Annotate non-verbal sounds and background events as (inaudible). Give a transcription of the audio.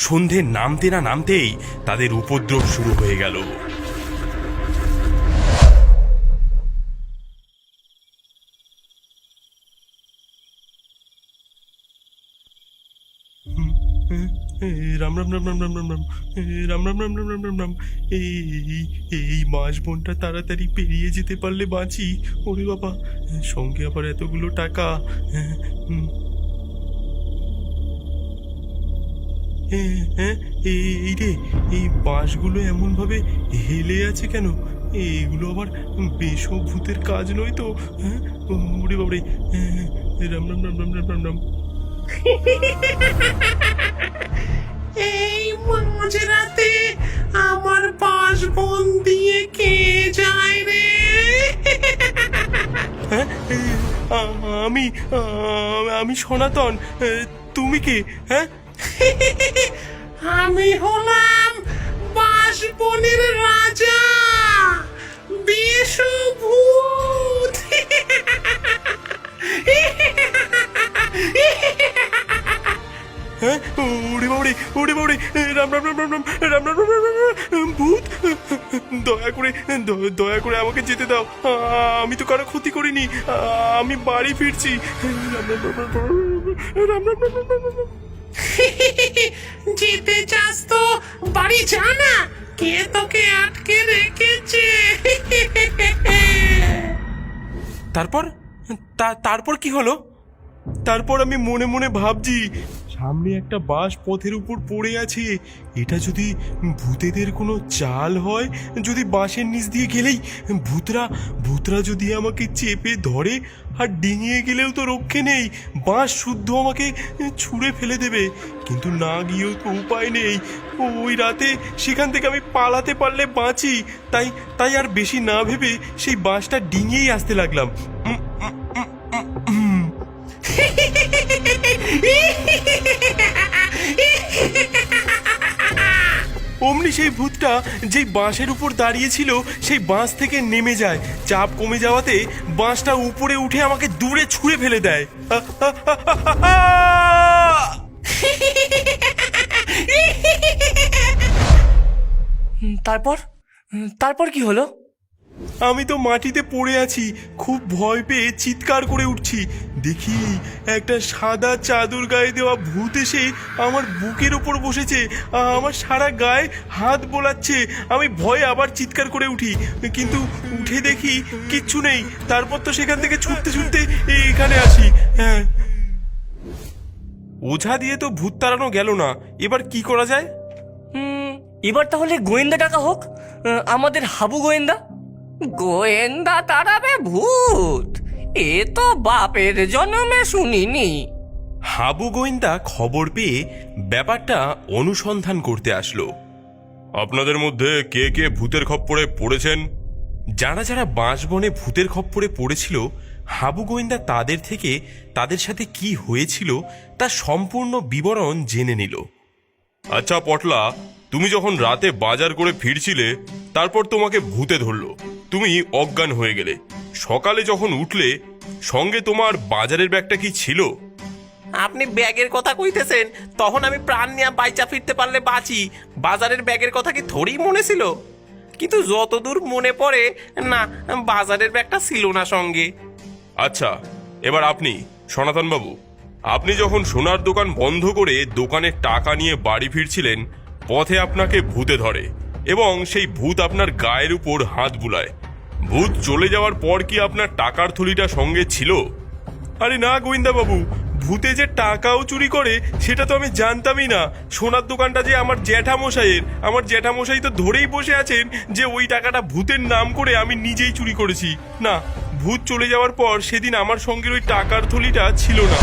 সন্ধে নামতে না নামতেই তাদের উপদ্রব শুরু হয়ে গেল রাম রাম রাম রাম রাম রাম রাম রাম রাম রাম রাম রাম রাম রাম এই এই মাস বোনটা তাড়াতাড়ি পেরিয়ে যেতে পারলে বাঁচি ওরে বাবা সঙ্গে আবার এতগুলো টাকা হ্যাঁ হ্যাঁ এই রে এই বাঁশগুলো এমনভাবে হেলে আছে কেন? এইগুলো আবার বেশব ভূতের কাজ নয় তো? হ্যাঁ ওরে বাবরে হ্যাঁ, হ্যাঁ, রাম রাম রাম রাম রাম রাম রাম। এই মাঝরাতে আমার বাসবন দিয়ে কে যায় রে? আমি আমি সনাতন তুমি কে? হ্যাঁ আমি হলাম বাসবনের রাজা বিষভূত হ্যাঁ ওরে বাবরে ওরে বাবরে রাম রাম রাম রাম রাম রাম রাম রাম রাম ভূত দয়া করে দয়া করে আমাকে যেতে দাও আমি তো কারও ক্ষতি করিনি আমি বাড়ি ফিরছি রাম রাম রাম রাম রাম রাম রাম রাম রাম। (laughs) যেতে চাস তো। বাড়ি যা না, কে তোকে আটকে রেখেছে? তারপর? তারপর কি হলো? তারপর আমি মনে মনে ভাবছি সামনে একটা বাস পথের উপর পড়ে আছে। এটা যদি ভূতেদের কোনো চাল হয়, যদি বাঁশের নিচ দিয়ে গেলেই ভূতরা ভূতরা যদি আমাকে চেপে ধরে আর ডিঙিয়ে গেলেও তো রক্ষে নেই, বাঁশ শুদ্ধ আমাকে ছুঁড়ে ফেলে দেবে। কিন্তু না গিয়েও তো উপায় নেই। ওই রাতে সেখান থেকে আমি পালাতে পারলে বাঁচি। তাই তাই আর বেশি না ভেবে সেই বাঁশটা ডিঙিয়েই আসতে লাগলাম। (laughs) সেই ভূতটা যেই বাঁশের উপর দাঁড়িয়েছিল, সেই বাঁশ থেকে নেমে যায়। চাপ কমে যাওয়াতে বাঁশটা উপরে উঠে আমাকে দূরে ছুঁড়ে ফেলে দেয়। তারপর? তারপর কি হলো? আমি তো মাটিতে পড়ে আছি, খুব ভয় পেয়ে চিৎকার করে উঠছি। দেখি একটা সাদা চাদর গায়ে দেওয়া ভূত এসে আমার বুকের ওপর বসেছে আমার সারা গায়ে হাত বোলাচ্ছে। আমি ভয়ে আবার চিৎকার করে উঠি, কিন্তু উঠে দেখি কিচ্ছু নেই। তারপর তো সেখান থেকে ছুটতে ছুটতে এখানে আসি হ্যাঁ। ওঝা দিয়ে তো ভূত তাড়ানো গেল না। এবার কি করা যায়? এবার তাহলে গোয়েন্দা টাকা হোক আমাদের হাবু গোয়েন্দা। গোয়েন্দা তাড়াবে ভূত। এ তো বাপের জন্মে শুনিনি। হাবু গোয়েন্দা খবর পেয়ে ব্যাপারটা অনুসন্ধান করতে আসলো। আপনাদের মধ্যে কে কে ভূতের খপ্পরে পড়েছেন? যারা যারা বাঁশবনে ভূতের খপ্পরে পড়েছিল, হাবু গোয়েন্দা তাদের থেকে তাদের সাথে কি হয়েছিল তা সম্পূর্ণ বিবরণ জেনে নিল। আচ্ছা পটলা, তুমি যখন রাতে বাজার করে ফিরছিলে, তারপর তোমাকে ভূতে ধরলো। তুমি অজ্ঞান হয়ে গেলে। সকালে যখন উঠলে সঙ্গে তোমার বাজারের ব্যাগটা কি ছিল? আপনি ব্যাগের কথা কইতেছেন তখন আমি প্রাণ নিয়ে বাইচা ফিরতে পারলে বাঁচি। বাজারের ব্যাগের কথা কি থোড়ি মনে ছিল? কিন্তু যতদূর মনে পড়ে না বাজারের ব্যাগটা ছিল না সঙ্গে। আচ্ছা এবার আপনি সনাতন বাবু আপনি যখন সোনার দোকান বন্ধ করে দোকানের টাকা নিয়ে বাড়ি ফিরছিলেন পথে আপনাকে ভূতে ধরে এবং সেই ভূত আপনার গায়ের উপর হাত বুলায়। ভূত চলে যাওয়ার পর কি আপনার টাকার থলিটা সঙ্গে ছিল? আরে না গোবিন্দা বাবু ভূতে যে টাকাও চুরি করে, সেটা তো আমি জানতামই না। সোনার দোকানটা যে আমার জ্যাঠামশাইয়ের, আমার জ্যাঠামশাই তো ধরেই বসে আছেন যে ওই টাকাটা ভূতের নাম করে আমি নিজেই চুরি করেছি। না, ভূত চলে যাওয়ার পর সেদিন আমার সঙ্গে ওই টাকার থলিটা ছিল না।